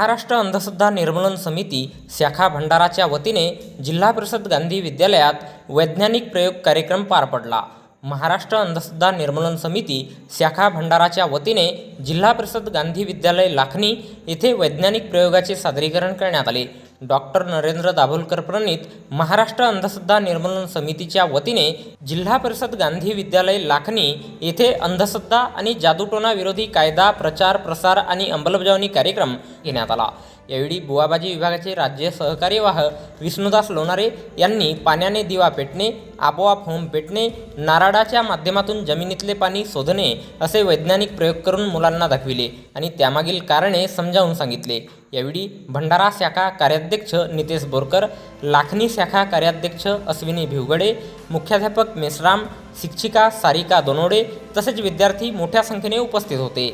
महाराष्ट्र अंधश्रद्धा निर्मूलन समिती शाखा भंडाराच्या वतीने जिल्हा परिषद गांधी विद्यालयात वैज्ञानिक प्रयोग कार्यक्रम पार पडला. महाराष्ट्र अंधश्रद्धा निर्मूलन समिती शाखा भंडाराच्या वतीने जिल्हा परिषद गांधी विद्यालय लाखनी येथे वैज्ञानिक प्रयोगाचे सादरीकरण करण्यात आले. डॉक्टर नरेंद्र दाभोलकर प्रणित महाराष्ट्र अंधश्रद्धा निर्मूलन समितीच्या वतीने जिल्हा परिषद गांधी विद्यालय लाखनी येथे अंधश्रद्धा आणि जादूटोना विरोधी कायदा प्रचार प्रसार आणि अंमलबजावणी कार्यक्रम घेण्यात आला. यावेळी बुवाबाजी विभागाचे राज्य सहकार्यवाह विष्णुदास लोणारे यांनी पाण्याने दिवा पेटणे आपोआप होम पेटणे नारळाच्या माध्यमातून जमिनीतले पाणी शोधणे असे वैज्ञानिक प्रयोग करून मुलांना दाखविले आणि त्यामागील कारणे समजावून सांगितले. यावेळी भंडारा शाखा कार्याध्यक्ष नितेश बोरकर लाखनी शाखा कार्याध्यक्ष अश्विनी भिवगडे मुख्याध्यापक मेसराम शिक्षिका सारिका दोनोडे तसेच विद्यार्थी मोठ्या संख्येने उपस्थित होते.